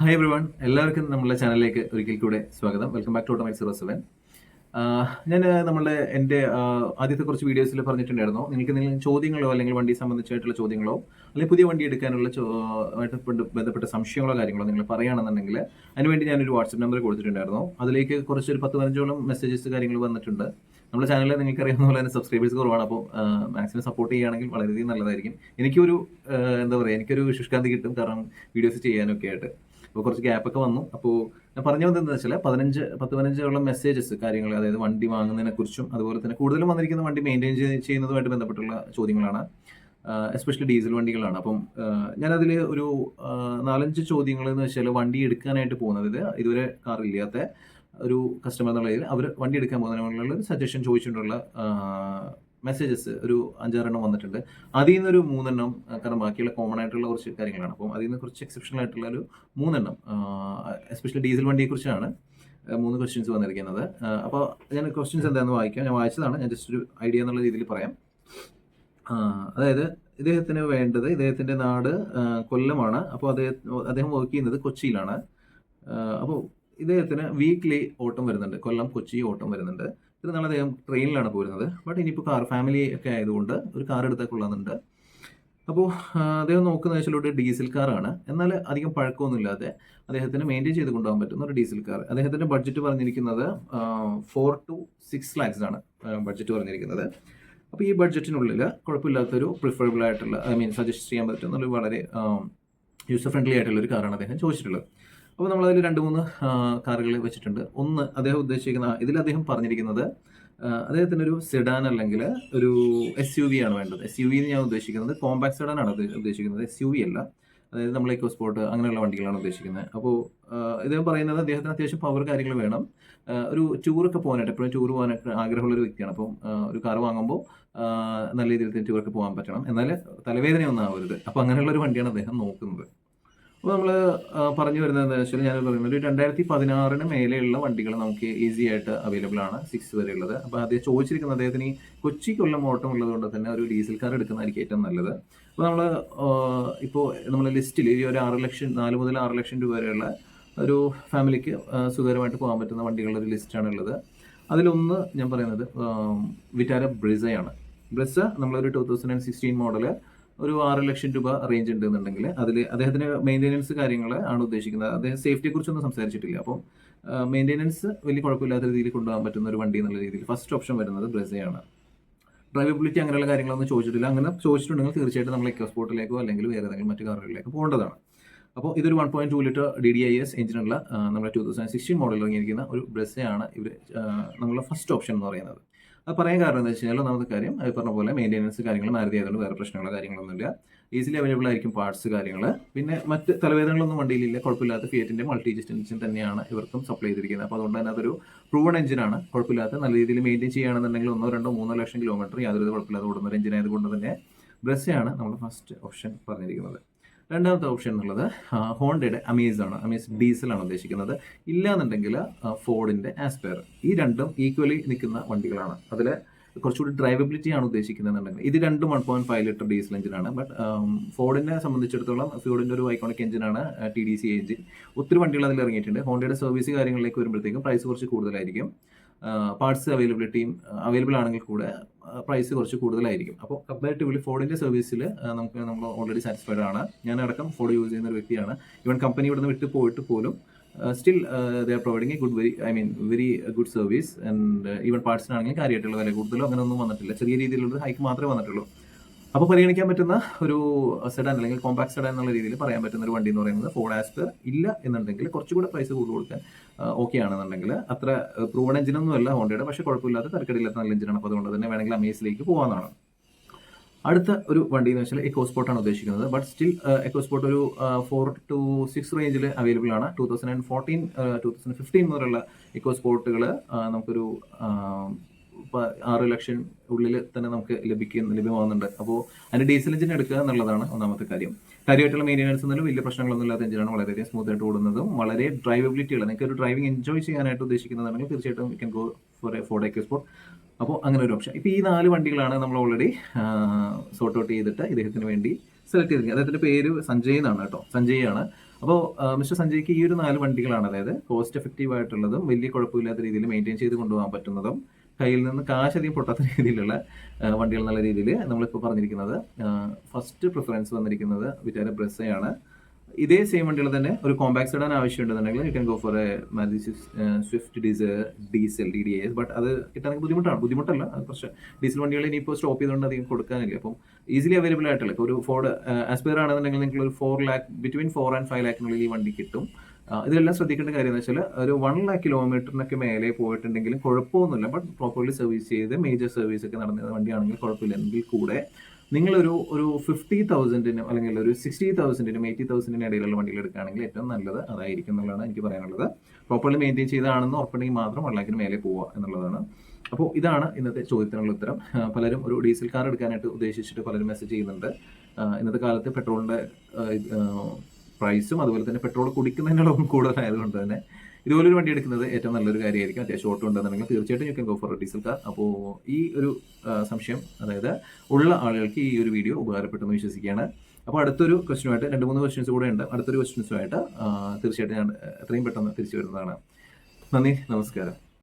Hi every one എല്ലാവർക്കും നമ്മുടെ ചാനലിലേക്ക് ഒരിക്കൽ കൂടെ സ്വാഗതം. Welcome back to automatic zero seven ഞാൻ നമ്മളുടെ എന്റെ ആദ്യത്തെ കുറച്ച് വീഡിയോസിൽ പറഞ്ഞിട്ടുണ്ടായിരുന്നു. നിങ്ങൾക്ക് എന്തെങ്കിലും ചോദ്യങ്ങളോ അല്ലെങ്കിൽ വണ്ടി സംബന്ധിച്ചായിട്ടുള്ള ചോദ്യങ്ങളോ അല്ലെങ്കിൽ പുതിയ വണ്ടി എടുക്കാനുള്ള ബന്ധപ്പെട്ട സംശയങ്ങളോ കാര്യങ്ങളോ നിങ്ങൾ പറയുകയാണെന്നുണ്ടെങ്കിൽ അതിനുവേണ്ടി ഞാനൊരു വാട്സപ്പ് നമ്പർ കൊടുത്തിട്ടുണ്ടായിരുന്നു. അതിലേക്ക് കുറച്ച് ഒരു പത്ത് പതിനഞ്ചോളം മെസ്സേജസ് കാര്യങ്ങൾ വന്നിട്ടുണ്ട്. നമ്മുടെ ചാനലിൽ നിങ്ങൾക്ക് അറിയാവുന്ന പോലെ തന്നെ സബ്സ്ക്രൈബേഴ്സ് കുറവാണ്. അപ്പോൾ മാക്സിമം സപ്പോർട്ട് ചെയ്യുകയാണെങ്കിൽ വളരെയധികം നല്ലതായിരിക്കും. എനിക്കൊരു എന്താ പറയുക എനിക്കൊരു ശുഷ്കാന്തി കിട്ടും. കാരണം വീഡിയോസ് ചെയ്യാനൊക്കെ ആയിട്ട്. അപ്പോൾ കുറച്ച് ഗ്യാപ്പൊക്കെ വന്നു. അപ്പോൾ ഞാൻ പറഞ്ഞു വന്നത് എന്താ വെച്ചാൽ പതിനഞ്ച് പത്ത് പതിനഞ്ചോളം മെസ്സേജസ് കാര്യങ്ങൾ അതായത് വണ്ടി വാങ്ങുന്നതിനെക്കുറിച്ചും അതുപോലെ തന്നെ കൂടുതലും വന്നിരിക്കുന്ന വണ്ടി മെയിന്റെയിൻ ചെയ്യുന്നതുമായിട്ട് ബന്ധപ്പെട്ടുള്ള ചോദ്യങ്ങളാണ്. എസ്പെഷ്യലി ഡീസൽ വണ്ടികളാണ്. അപ്പം ഞാനതിൽ ഒരു നാലഞ്ച് ചോദ്യങ്ങൾ എന്ന് വെച്ചാൽ വണ്ടി എടുക്കാനായിട്ട് പോകുന്നത് ഇത് ഇതുവരെ കാർ ഇല്ലാത്ത ഒരു കസ്റ്റമർ എന്നുള്ള രീതിയിൽ അവർ വണ്ടി എടുക്കാൻ പോകുന്നതിനുള്ള ഒരു സജഷൻ ചോദിച്ചുകൊണ്ടുള്ള മെസ്സേജസ് ഒരു അഞ്ചാറെണ്ണം വന്നിട്ടുണ്ട്. അതിൽ നിന്നൊരു മൂന്നെണ്ണം കാരണം ബാക്കിയുള്ള കോമൺ ആയിട്ടുള്ള കുറച്ച് കാര്യങ്ങളാണ്. അപ്പം അതിൽ നിന്ന് കുറച്ച് എക്സെപ്ഷണൽ ആയിട്ടുള്ള ഒരു മൂന്നെണ്ണം എസ്പെഷ്യലി ഡീസൽ വണ്ടിയെക്കുറിച്ചാണ് മൂന്ന് ക്വസ്റ്റ്യൻസ് വന്നിരിക്കുന്നത്. അപ്പോൾ ഞാൻ ക്വസ്റ്റ്യൻസ് എന്താണെന്ന് വായിക്കാം. ഞാൻ വായിച്ചതാണ്. ഞാൻ ജസ്റ്റ് ഒരു ഐഡിയ എന്നുള്ള രീതിയിൽ പറയാം. അതായത് ഇദ്ദേഹത്തിന് വേണ്ടത് ഇദ്ദേഹത്തിന്റെ നാട് കൊല്ലമാണ്. അപ്പോൾ അദ്ദേഹം അദ്ദേഹം വർക്ക് ചെയ്യുന്നത് കൊച്ചിയിലാണ്. അപ്പോൾ ഇദ്ദേഹത്തിന് വീക്ക്ലി ഓട്ടം വരുന്നുണ്ട്. കൊല്ലം കൊച്ചി ഓട്ടം വരുന്നുണ്ട്. ഇത് നാളെ അദ്ദേഹം ട്രെയിനിലാണ് പോരുന്നത്. ബട്ട് ഇനിയിപ്പോൾ കാർ ഫാമിലി ഒക്കെ ആയതുകൊണ്ട് ഒരു കാർ എടുത്താൽ അപ്പോൾ അദ്ദേഹം നോക്കുന്ന വെച്ചാൽ ഒരു ഡീസൽ കാറാണ് എന്നാൽ അധികം പഴക്കമൊന്നുമില്ലാതെ അദ്ദേഹത്തിന് മെയിന്റെയിൻ ചെയ്ത് കൊണ്ടുപോകാൻ പറ്റുന്ന ഒരു ഡീസൽ കാർ അദ്ദേഹത്തിന്റെ ബഡ്ജറ്റ് പറഞ്ഞിരിക്കുന്നത് ഫോർ ടു സിക്സ് ലാക്സ് ആണ് ബഡ്ജറ്റ് പറഞ്ഞിരിക്കുന്നത്. അപ്പോൾ ഈ ബഡ്ജറ്റിനുള്ളിൽ കുഴപ്പമില്ലാത്തൊരു പ്രിഫറബിൾ ആയിട്ടുള്ള ഐ മീൻ സജസ്റ്റ് ചെയ്യാൻ പറ്റുന്ന ഒരു വളരെ യൂസർ ഫ്രണ്ട്ലി ആയിട്ടുള്ള ഒരു കാറാണ് അദ്ദേഹം ചോദിച്ചിട്ടുള്ളത്. അപ്പോൾ നമ്മളതിൽ രണ്ട് മൂന്ന് കാറുകൾ വെച്ചിട്ടുണ്ട്. ഒന്ന് അദ്ദേഹം ഉദ്ദേശിക്കുന്ന ഇതിൽ അദ്ദേഹം പറഞ്ഞിരിക്കുന്നത് അദ്ദേഹത്തിന് ഒരു സെഡാൻ അല്ലെങ്കിൽ ഒരു എസ് യു വി ആണ് വേണ്ടത്. എസ് യു വി എന്ന് ഞാൻ ഉദ്ദേശിക്കുന്നത് കോമ്പാക്ട് സെഡാൻ ആണ് ഉദ്ദേശിക്കുന്നത്. എസ് യു വി അല്ല. അതായത് നമ്മൾ ഇക്കോ സ്പോർട്ട് അങ്ങനെയുള്ള വണ്ടികളാണ് ഉദ്ദേശിക്കുന്നത്. അപ്പോൾ ഇദ്ദേഹം പറയുന്നത് അദ്ദേഹത്തിന് അത്യാവശ്യം പവർ കാര്യങ്ങൾ വേണം. ഒരു ടൂറൊക്കെ പോകാനായിട്ട് എപ്പോഴും ടൂർ പോകാനായിട്ട് ആഗ്രഹമുള്ള ഒരു വ്യക്തിയാണ്. അപ്പം ഒരു കാർ വാങ്ങുമ്പോൾ നല്ല രീതിയിൽ ടൂറൊക്കെ പോകാൻ പറ്റണം. എന്നാൽ തലവേദനയൊന്നും ആവരുത്. അപ്പോൾ അങ്ങനെയുള്ള ഒരു വണ്ടിയാണ് അദ്ദേഹം നോക്കുന്നത്. അപ്പോൾ നമ്മൾ പറഞ്ഞു വരുന്നത് എന്താ വെച്ചാൽ ഞാൻ പറയുന്നത് ഒരു രണ്ടായിരത്തി പതിനാറിന് മേലെയുള്ള വണ്ടികൾ നമുക്ക് ഈസി ആയിട്ട് അവൈലബിൾ ആണ് സിക്സ് വരെ ഉള്ളത്. അപ്പോൾ അദ്ദേഹം ചോദിച്ചിരിക്കുന്നത് അദ്ദേഹത്തിന് ഈ കൊച്ചി കൊല്ലം ഓട്ടം ഉള്ളതുകൊണ്ട് തന്നെ ഒരു ഡീസൽ കാർ എടുക്കുന്നതായിരിക്കും ഏറ്റവും നല്ലത്. അപ്പോൾ നമ്മൾ ഇപ്പോൾ നമ്മൾ ലിസ്റ്റിൽ ഈ ഒരു ആറ് ലക്ഷം നാല് മുതൽ ആറ് ലക്ഷം രൂപ വരെയുള്ള ഒരു ഫാമിലിക്ക് സുഖകരമായിട്ട് പോകാൻ പറ്റുന്ന വണ്ടികളുടെ ഒരു ലിസ്റ്റാണ് ഉള്ളത്. അതിലൊന്ന് ഞാൻ പറയുന്നത് വിറ്റാര ബ്രിസയാണ്. ബ്രിസ നമ്മളൊരു two thousand and sixteen model ഒരു ആറ് ലക്ഷം രൂപ റേഞ്ച് ഉണ്ടെന്നുണ്ടെങ്കിൽ അതിൽ അദ്ദേഹത്തിന് മെയിന്റെനൻസ് കാര്യങ്ങൾ ആണ് ഉദ്ദേശിക്കുന്നത്. അദ്ദേഹം സേഫ്റ്റിയെ കുറിച്ചൊന്നും സംസാരിച്ചിട്ടില്ല. അപ്പം മെയിന്റെനൻസ് വലിയ കുഴപ്പമില്ലാത്ത രീതിയിൽ കൊണ്ടുപോകാൻ പറ്റുന്ന ഒരു വണ്ടി എന്നുള്ള രീതിയിൽ ഫസ്റ്റ് ഓപ്ഷൻ വരുന്നത് ബ്രസയാണ്. ഡ്രൈവബിലിറ്റി അങ്ങനെയുള്ള കാര്യങ്ങളൊന്നും ചോദിച്ചിട്ടില്ല. അങ്ങനെ ചോദിച്ചിട്ടുണ്ടെങ്കിൽ തീർച്ചയായിട്ടും നമ്മൾ എക്സ്പോർട്ടിലേക്കോ അല്ലെങ്കിൽ വേറെ ഏതെങ്കിലും മറ്റു കാറുകളിലേക്കോ പോകേണ്ടതാണ്. അപ്പോൾ ഇതൊരു one point two litre D D I S എഞ്ചിനുള്ള നമ്മുടെ ടൂ തൗസൻഡ് സിക്സ്റ്റീൻ മോഡൽ ഇറങ്ങിയിരിക്കുന്ന ഒരു ബ്രസ്സയാണ് ഇവർ നമ്മളുടെ ഫസ്റ്റ് ഓപ്ഷൻ എന്ന് പറയുന്നത്. അത് പറയാൻ കാരണം എന്താ വെച്ച് കഴിഞ്ഞാൽ ഒന്നാമത്തെ കാര്യം അത് പറഞ്ഞ പോലെ മെയിന്റെനൻസ് കാര്യങ്ങൾ മാരുതി ആയതുകൊണ്ട് വേറെ പ്രശ്നങ്ങളോ കാര്യങ്ങളൊന്നുമില്ല. ഈസിലി അവൈലബിൾ ആയിരിക്കും പാർട്സ് കാര്യങ്ങൾ പിന്നെ മറ്റ് തലവേദനകളൊന്നും വണ്ടിയിലില്ല. കുഴപ്പമില്ലാത്ത ഫിയറ്റിന്റെ മൾട്ടി ഡിസ്റ്റൻസ് തന്നെയാണ് ഇവർക്കും സപ്ലൈ ചെയ്തിരിക്കുന്നത്. അപ്പോൾ അതുകൊണ്ട് തന്നെ അതൊരു പ്രൂവൺ എഞ്ചിനാണ് കുഴപ്പമില്ലാത്ത നല്ല രീതിയിൽ മെയിന്റെയിൻ ചെയ്യുകയാണെന്നുണ്ടെങ്കിൽ ഒന്നോ രണ്ടോ മൂന്നോ ലക്ഷം കിലോമീറ്റർ യാതൊരു കുഴപ്പമില്ലാതെ ഓടുന്ന ഒരു എഞ്ചിനായതുകൊണ്ട് തന്നെ ബ്രസ്സയാണ് നമ്മൾ ഫസ്റ്റ് ഓപ്ഷൻ പറഞ്ഞിരിക്കുന്നത്. രണ്ടാമത്തെ ഓപ്ഷൻ എന്നുള്ളത് ഹോണ്ടയുടെ അമേസ് ആണ്. അമേസ് ഡീസലാണ് ഉദ്ദേശിക്കുന്നത്. ഇല്ല എന്നുണ്ടെങ്കിൽ ഫോർഡിന്റെ ആസ്പയർ ഈ രണ്ടും ഈക്വലി നിൽക്കുന്ന വണ്ടികളാണ്. അതിൽ കുറച്ചുകൂടി ഡ്രൈവബിലിറ്റി ആണ് ഉദ്ദേശിക്കുന്നതെന്നുണ്ടെങ്കിൽ. ഇത് രണ്ടും one point five litre diesel എഞ്ചിനാണ് ബട്ട് ഫോർഡിനെ സംബന്ധിച്ചിടത്തോളം ഫ്യൂഡിന്റെ ഒരു ഐക്കോണിക് എഞ്ചിനാണ് ടി ഡി സി എഞ്ചിൻ ഒത്തിരി വണ്ടികൾ അതിൽ ഇറങ്ങിയിട്ടുണ്ട്. ഹോണ്ടയുടെ സർവീസ് കാര്യങ്ങളിലേക്ക് വരുമ്പോഴത്തേക്കും പ്രൈസ് കുറച്ച് കൂടുതലായിരിക്കും. പാർട്സ് അവൈലബിലിറ്റിയും അവൈലബിൾ ആണെങ്കിൽ കൂടെ പ്രൈസ് കുറച്ച് കൂടുതലായിരിക്കും. അപ്പോൾ കമ്പാരിറ്റീവ്ലി ഫോർഡിന്റെ സർവീസിൽ നമുക്ക് നമ്മൾ ഓൾറെഡി സാറ്റിസ്ഫൈഡ് ആണ്. ഞാൻ അടക്കം ഫോർഡ് യൂസ് ചെയ്യുന്ന ഒരു വ്യക്തിയാണ്. ഇവൻ കമ്പനി ഇവിടുന്ന് വിട്ട് പോയിട്ട് പോലും still they are providing a good very I mean very good service and even പാർട്സിനാണെങ്കിൽ കാര്യമായിട്ടുള്ള വില കൂടുതലോ അങ്ങനെ ഒന്നും വന്നിട്ടില്ല. ചെറിയ രീതിയിലുള്ള ഹൈക്ക് മാത്രമേ വന്നിട്ടുള്ളൂ. അപ്പോൾ പരിഗണിക്കാൻ പറ്റുന്ന ഒരു സെഡാൻ അല്ലെങ്കിൽ കോമ്പാക്ട് സെഡാൻ എന്നുള്ള രീതിയിൽ പറയാൻ പറ്റുന്ന ഒരു വണ്ടി എന്ന് പറയുന്നത് ഫോർഡ് ആസ്പർ ഇല്ല എന്നുണ്ടെങ്കിൽ കുറച്ചുകൂടെ പ്രൈസ് കൂടുതൽ കൊടുക്കാൻ ഓക്കെ ആണെന്നുണ്ടെങ്കിൽ അത്ര പ്രൂവൺ എഞ്ചിനൊന്നും അല്ല ഹോണ്ടയുടെ പക്ഷെ കുഴപ്പമില്ലാത്ത തരക്കടിയില്ലാത്ത നല്ല എഞ്ചിനാണ് അപ്പോൾ അതുകൊണ്ട് തന്നെ വേണമെങ്കിൽ അമേസിലേക്ക് പോകാനാണ് അടുത്ത ഒരു വണ്ടി എന്ന് വെച്ചാൽ എക്കോ സ്പോർട്ടാണ് ഉദ്ദേശിക്കുന്നത്. ബട്ട് സ്റ്റിൽ എക്കോ സ്പോർട്ട് ഒരു ഫോർ ടു സിക്സ് റേഞ്ചിൽ അവൈലബിൾ ആണ്. Two thousand and fourteen two thousand fifteen മുതലുള്ള എക്കോ സ്പോർട്ടുകൾ നമുക്കൊരു ആറ് ലക്ഷം ഉള്ളിൽ തന്നെ നമുക്ക് ലഭിക്കുന്ന ലഭ്യമാകുന്നുണ്ട് അപ്പോൾ അതിന് ഡീസൽ എഞ്ചിൻ എടുക്കുക എന്നുള്ളതാണ് ഒന്നാമത്തെ കാര്യം. കാര്യമായിട്ടുള്ള മെയിന്റെനൻസ് ഒന്നും വലിയ പ്രശ്നങ്ങളൊന്നും ഇല്ലാത്ത എഞ്ചിനാണ് വളരെയധികം സ്മൂത്ത് ആയിട്ട് ഓടുന്നതും വളരെ ഡ്രൈവബിലിറ്റി ഉള്ളത് നിങ്ങൾക്ക് ഒരു ഡ്രൈവിംഗ് എൻജോയ് ചെയ്യാനായിട്ട് ഉദ്ദേശിക്കുന്നതാണെങ്കിൽ തീർച്ചയായിട്ടും you can go for a Ford sport അപ്പോൾ അങ്ങനെ ഒരു ഓപ്ഷൻ ഇപ്പോൾ ഈ നാല് വണ്ടികളാണ് നമ്മൾ ഓൾറെഡി സോർട്ട് ഔട്ട് ചെയ്തിട്ട് ഇദ്ദേഹത്തിന് വേണ്ടി സെലക്ട് ചെയ്തിരിക്കുന്നത്. അദ്ദേഹത്തിന്റെ പേര് സഞ്ജയ് എന്നാണ് കേട്ടോ. സഞ്ജയ് ആണ്. അപ്പോൾ മിസ്റ്റർ സഞ്ജയ്ക്ക് ഈ ഒരു നാല് വണ്ടികളാണ് അതായത് കോസ്റ്റ് എഫക്റ്റീവ് ആയിട്ടുള്ളതും വലിയ കുഴപ്പമില്ലാത്ത രീതിയിൽ മെയിന്റെയിൻ ചെയ്ത് കൊണ്ടുപോകാൻ പറ്റുന്നതും കയ്യിൽ നിന്ന് കാശ് അധികം പൊട്ടാത്ത രീതിയിലുള്ള വണ്ടികൾ എന്നുള്ള രീതിയിൽ നമ്മളിപ്പോൾ പറഞ്ഞിരിക്കുന്നത്. ഫസ്റ്റ് പ്രിഫറൻസ് വന്നിരിക്കുന്നത് വിറ്റാര ബ്രസയാണ് ഇതേ സെയിം വണ്ടികൾ തന്നെ ഒരു കോമ്പാക്ട് ഇടാൻ ആവശ്യമുണ്ടെന്നുണ്ടെങ്കിൽ you can go for a Maruti Swift diesel diesel D D S but അത് കിട്ടാനൊക്കെ ബുദ്ധിമുട്ടാണ്. ബുദ്ധിമുട്ടല്ല അത് കുറച്ച് ഡീസൽ വണ്ടികൾ ഇനിയിപ്പോൾ സ്റ്റോപ്പ് ചെയ്തുകൊണ്ട് അധികം കൊടുക്കാനില്ല. അപ്പം ഈസിലി അവൈലബിൾ ആയിട്ടുള്ള ഇപ്പോൾ ഒരു ഫോർഡ് ആസ്പയർ ആണെന്നുണ്ടെങ്കിൽ നിങ്ങൾക്ക് ഒരു four lakh between four and five ലാക്കിനുള്ളിൽ ഈ വണ്ടി കിട്ടും. ഇതിലെല്ലാം ശ്രദ്ധിക്കേണ്ട കാര്യം എന്ന് വെച്ചാൽ ഒരു വൺ ലാക്ക് കിലോമീറ്ററിനൊക്കെ മേലെ പോയിട്ടുണ്ടെങ്കിലും കുഴപ്പമൊന്നുമില്ല. ബട്ട് പ്രോപ്പർലി സർവീസ് ചെയ്ത് മേജർ സർവീസ് ഒക്കെ നടന്ന വണ്ടിയാണെങ്കിൽ കുഴപ്പമില്ല. എങ്കിൽ കൂടെ നിങ്ങളൊരു ഒരു ഫിഫ്റ്റി തൗസൻഡിനും അല്ലെങ്കിൽ ഒരു സിക്സ്റ്റി തൗസൻഡിനും എയ്റ്റി തൗസൻഡിനും ഇടയിലുള്ള വണ്ടികൾ എടുക്കുകയാണെങ്കിൽ ഏറ്റവും നല്ലത് അതായിരിക്കും എന്നുള്ളതാണ് എനിക്ക് പറയാനുള്ളത്. പ്രോപ്പർലി മെയിന്റെയിൻ ചെയ്താണെന്ന് ഉറപ്പുണ്ടെങ്കിൽ മാത്രം വൺ മേലെ പോവുക എന്നുള്ളതാണ്. അപ്പോൾ ഇതാണ് ഇന്നത്തെ ചോദ്യത്തിനുള്ള ഉത്തരം. പലരും ഒരു ഡീസൽ കാർ എടുക്കാനായിട്ട് ഉദ്ദേശിച്ചിട്ട് പലരും മെസ്സേജ് ചെയ്യുന്നുണ്ട്. ഇന്നത്തെ കാലത്ത് പെട്രോളിന്റെ പ്രൈസും അതുപോലെ തന്നെ പെട്രോൾ കുടിക്കുന്നതിനോടൊപ്പം കൂടുതലായതുകൊണ്ട് തന്നെ ഇതുപോലൊരു വണ്ടി എടുക്കുന്നത് ഏറ്റവും നല്ലൊരു കാര്യമായിരിക്കും. അത്യാവശ്യം ഓട്ടോ ഉണ്ടെന്നുണ്ടെങ്കിൽ തീർച്ചയായിട്ടും you can go for diesel car അപ്പോൾ ഈ ഒരു സംശയം അതായത് ഉള്ള ആളുകൾക്ക് ഈ ഒരു വീഡിയോ ഉപകാരപ്പെട്ടെന്ന് വിശ്വസിക്കുകയാണ്. അപ്പോൾ അടുത്തൊരു ക്വസ്റ്റിനുമായിട്ട് രണ്ട് മൂന്ന് ക്വസ്റ്റ്യൻസ് കൂടെ ഉണ്ട്. അടുത്തൊരു ക്വസ്റ്റ്യൻസുമായിട്ട് തീർച്ചയായിട്ടും ഞാൻ എത്രയും പെട്ടെന്ന് തിരിച്ചു വരുന്നതാണ്. നന്ദി നമസ്കാരം.